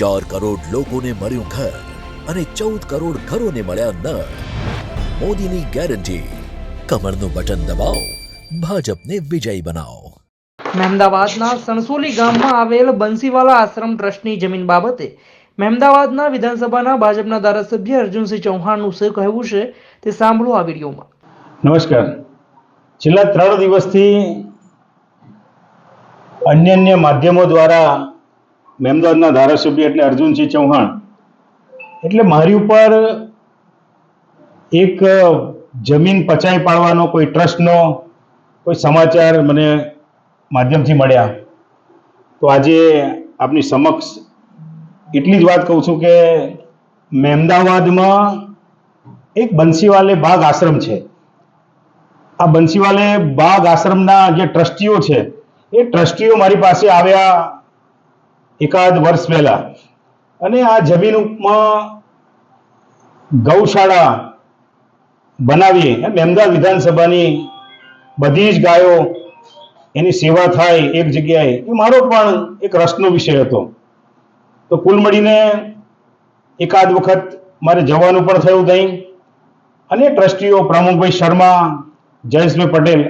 ચાર કરોડ લોકોને મળ્યું ઘર અને ચૌદ કરોડ ઘરોને મળ્યા નળ. મોદીની ગેરંટી. કમળનું બટન દબાવો. ભાજપને વિજયી બનાવો. મહેમદાવાદના સણસોલી ગામમાં આવેલ બંસીવાલા આશ્રમ ટ્રસ્ટની જમીન બાબતે મહેમદાવાદના વિધાનસભાના ભાજપના ધારાસભ્ય અર્જુનસિંહ ચૌહાણનું શું કહેવું છે તે સાંભળો આ વિડીયોમાં. નમસ્કાર. છેલ્લા ત્રણ દિવસથી અન્ય અન્ય માધ્યમો દ્વારા મહેમદાવાદના ધારાસભ્ય એટલે અર્જુનસિંહ ચૌહાણ. એટલે મારી ઉપર એક જમીન પચાઈ પાડવાનો કોઈ ટ્રસ્ટનો કોઈ સમાચાર મને માધ્યમથી મળ્યા. તો આજે આપની સમક્ષ એટલી જ વાત કહું છું કે મહેમદાવાદમાં એક બંસીવાલે બાગ આશ્રમ છે. આ બંસીવાલે બાગ આશ્રમના જે ટ્રસ્ટીઓ છે, એ ટ્રસ્ટીઓ મારી પાસે આવ્યા એકાદ વર્ષ પહેલા. અને આ જમીન ઉપમાં ગૌશાળા બનાવીએ, એમ અમદાવાદ વિધાનસભાની બધી જ ગાયો એની સેવા થાય એક જગ્યાએ. એ મારો પણ એક રસનો વિષય હતો. તો કુલ મળીને એકાદ વખત મારે જવાનું પણ થયું ત્યાં અને ટ્રસ્ટીઓ પ્રમુખભાઈ શર્મા, જયેશભાઈ પટેલ,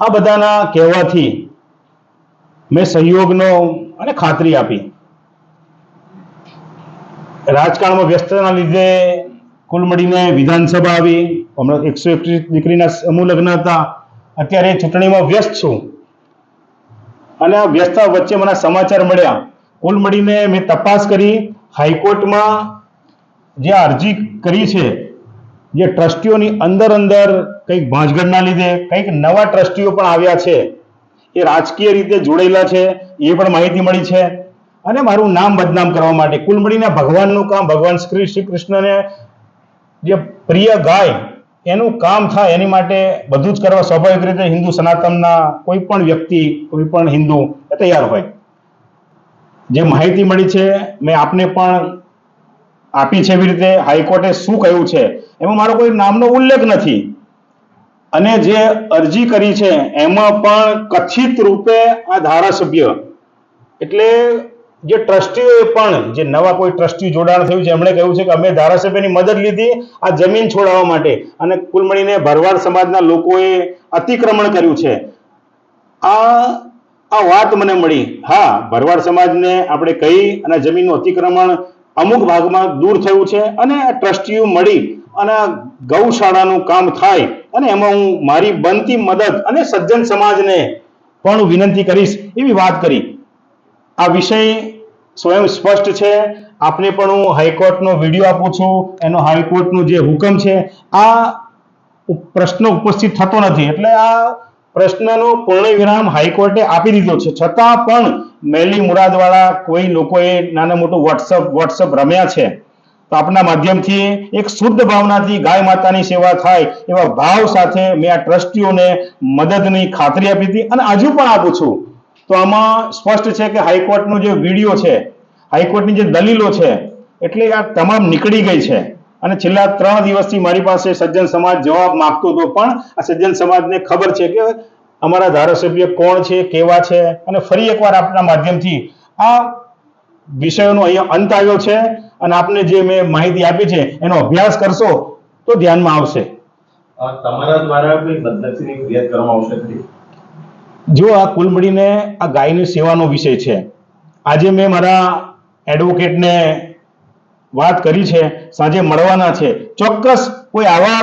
આ બધાના કહેવાથી મેં સહયોગનો અને ખાતરી આપી. રાજકારણમાં વ્યસ્તના લીધે કુલ મળીને વિધાનસભા આવી. હમણાં એકસો એકત્રીસ દીકરીના સમૂહ લગ્ન હતા. અત્યારે ચૂંટણીમાં વ્યસ્ત છું. અને આ વ્યસ્તતા વચ્ચે મને સમાચાર મળ્યા. કુલ મળીને મેં તપાસ કરી. હાઈકોર્ટમાં જે અરજી કરી છે, જે ટ્રસ્ટીઓની અંદર અંદર કંઈક ભાંજગડના લીધે કંઈક નવા ટ્રસ્ટીઓ પણ આવ્યા છે. એ રાજકીય રીતે જોડાયેલા છે, એ પણ માહિતી મળી છે. અને મારું નામ બદનામ કરવા માટે, કુલ મળીને ભગવાનનું કામ, ભગવાન શ્રી શ્રી કૃષ્ણને જે પ્રિય ગાય, એનું કામ થાય એની માટે બધું જ કરવા સ્વાભાવિક રીતે હિન્દુ સનાતનના કોઈ પણ વ્યક્તિ, કોઈ પણ હિન્દુ તૈયાર હોય. જે માહિતી મળી છે, મેં આપને પણ આપી છે એવી રીતે હાઈકોર્ટે શું કહ્યું છે, એમાં મારો કોઈ નામનો ઉલ્લેખ નથી. અને જે અરજી કરી છે, એમાં પણ કથિત રૂપે આ ધારાસભ્ય, એટલે જે ટ્રસ્ટીઓએ પણ, જે નવા કોઈ ટ્રસ્ટી જોડાણ થયું છે, એમણે કહ્યું છે કે અમે ધારાસભ્યની મદદ લીધી આ જમીન છોડાવવા માટે. અને કુલ મળીને ભરવાડ સમાજના લોકોએ અતિક્રમણ કર્યું છે. આ આ વાત મને મળી. હા, ભરવાડ સમાજને આપણે કહી અને જમીનનું અતિક્રમણ અમુક ભાગમાં દૂર થયું છે અને ટ્રસ્ટીઓ મળી અને ગૌશાળાનું કામ થાય. અને એમાં હું મારી બનતી મદદ અને સજ્જન સમાજને પણ હું વિનંતી કરીશ એવી વાત કરી. આ વિષય સ્વયં સ્પષ્ટ છે. આપને પણ હું હાઈકોર્ટનો વીડિયો આપું છું. એનો હાઈકોર્ટનો જે હુકમ છે, આ પ્રશ્ન ઉપસ્થિત થતો નથી. એટલે આ પ્રશ્નનો પૂર્ણ વિરામ હાઈકોર્ટે આપી દીધો છે. છતાં પણ મેલી મુરાદવાળા કોઈ લોકોએ નાના મોટું વોટ્સઅપ વોટ્સઅપ રમ્યા છે. તો આપના માધ્યમથી એક શુદ્ધ ભાવનાથી ગાય માતાની સેવા થાય એવા ભાવ સાથે મેં આ ટ્રસ્ટીઓને મદદની ખાતરી આપી હતી અને હજુ પણ આપું છું. તો આમાં સ્પષ્ટ છે કે હાઈકોર્ટનો જે વીડિયો છે, હાઈકોર્ટની જે દલીલો છે, એટલે આ તમામ નીકળી ગઈ છે. અને છેલ્લા ત્રણ દિવસથી મારી પાસે સજ્જન સમાજ જવાબ માંગતો હતો, પણ આ સજ્જન સમાજને ખબર છે કે અમારા ધારાસભ્ય કોણ છે, કેવા છે? અને ફરી એકવાર આપના માધ્યમથી આ વિષયોનો અહીંયા અંત આવ્યો છે. અને આપને જે મેં માહિતી આપી છે એનો અભ્યાસ કરશો તો ધ્યાનમાં આવશે. તમારા દ્વારા કોઈ બદનક્ષીની ફરિયાદ કરવામાં આવશે ખરી? જો આ કુલ મળીને આ ગાયની સેવાનો વિષય છે આજે મેં મારા એડવોકેટને વાત કરી છે સાંજે મળવાના છે ચોક્કસ કોઈ આવા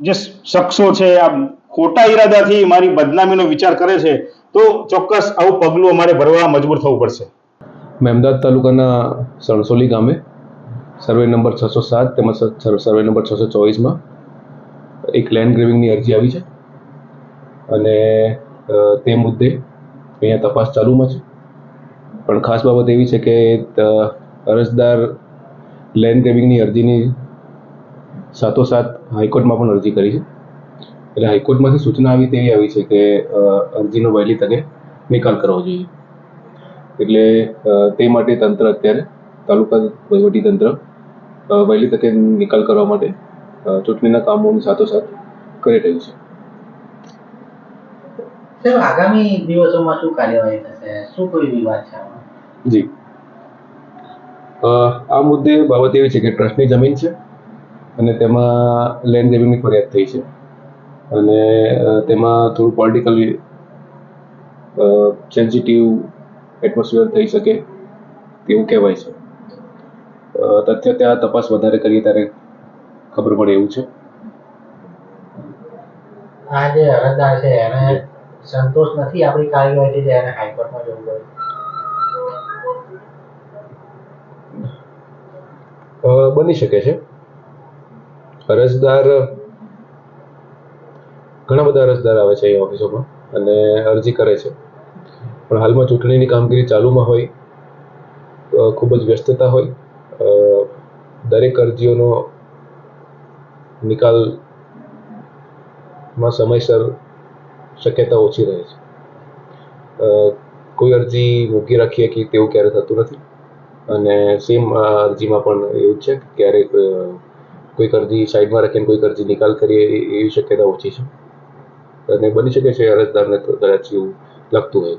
જે શખ્સો છે આ ખોટા ઈરાદાથી મારી બદનામીનો વિચાર કરે છે તો ચોક્કસ આવું પગલું અમારે ભરવા મજબૂર થવું પડશે. મેં તાલુકાના સણસોલી ગામે સર્વે નંબર છસો સાત તેમજ સર્વે નંબર છસો ચોવીસમાં એક લેન્ડ ગ્રેવિંગની અરજી આવી છે. અને તે મુદ્દે અહીંયા તપાસ ચાલુમાં છે. પણ ખાસ બાબત એવી છે કે અરજદાર લેન્ડ ગ્રેવિંગની અરજીની સાથોસાથ હાઈકોર્ટમાં પણ અરજી કરી છે. એટલે હાઈકોર્ટમાંથી સૂચના આવી તેવી આવી છે કે અરજીનો વહેલી તકે નિકાલ કરવો જોઈએ. એટલે તે માટે તંત્ર અત્યારે તાલુકા વહીવટી તંત્ર વહેલી તકે નિકાલ કરવા માટે ચૂંટણીના કામોની સાથોસાથ કરી રહ્યું છે. સાહેબ આગામી દિવસોમાં શું કાર્યવાહી થશે? શું કોઈ વિવાદ છે જી. આ મુદ્દે બાબત એવી છે કે ટ્રસ્ટની જમીન છે અને તેમાં લેન્ડ ગ્રેબિંગની ફરિયાદ થઈ છે. અને તેમાં થોડું પોલિટિકલ સેન્સિટિવ એટમોસ્ફિયર થઈ શકે તેવું કહેવાય છે. તથ્ય ત્યાં તપાસ વધારે કરીએ ત્યારે ખબર પડે એવું છે. આ જે અરજદાર છે એને સંતોષ નથી આપણી કાર્યવાહીથી જે એને હાઈકોર્ટમાં જવું પડે. બની શકે છે. અરજદાર ઘણા બધા અરજદાર આવે છે એ ઓફિસોમાં અને અરજી કરે છે. પણ હાલમાં ચૂંટણીની કામગીરી ચાલુમાં હોય ખૂબ જ વ્યસ્તતા હોય દરેક અરજીઓનો નિકાલમાં સમયસર શક્યતા ઓછી રહે છે. કોઈ અરજી મૂકી રાખીએ કે તેવું ક્યારે થતું નથી અને સેમ અરજીમાં પણ એવું છે કે ક્યારેક કોઈક અરજી સાઈડમાં રાખીને કોઈક અરજી નિકાલ કરીએ એવી શક્યતા ઓછી છે. અને બની શકે છે અરજદારને કદાચ એવું લાગતું હોય.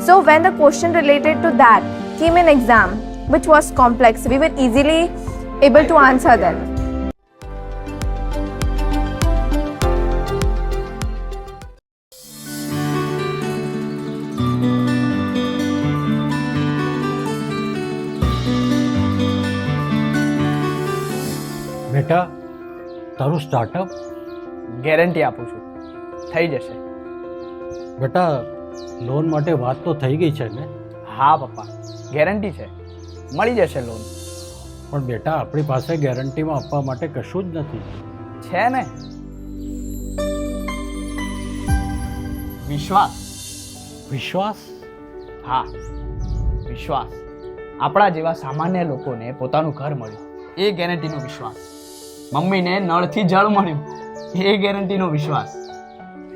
So, when the question related to that came in exam, which was complex, we were easily able to answer them. બેટા તારું સ્ટાર્ટઅપ ગેરંટી આપું છું થઈ જશે બેટા લોન માટે વાત તો થઈ ગઈ છે ને? હા પપ્પા. ગેરંટી છે. મળી જશે લોન. પણ બેટા આપણી પાસે ગેરંટીમાં આપવા માટે કશું જ નથી. છે ને? વિશ્વાસ. વિશ્વાસ? હા વિશ્વાસ. આપણા જેવા સામાન્ય લોકોને પોતાનું ઘર મળ્યું. એ ગેરંટીનો વિશ્વાસ. મમ્મીને નળથી જળ મળ્યું. એ ગેરંટીનો વિશ્વાસ.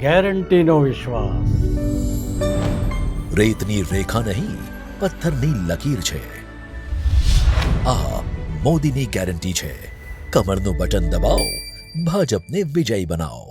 ગેરંટીનો વિશ્વાસ. રેતની રેખા નહીં, પથ્થરની લકીર છે. આ મોદીની ગેરંટી છે. કમરનું બટન દબાવો, ભાજપને વિજયી બનાવો.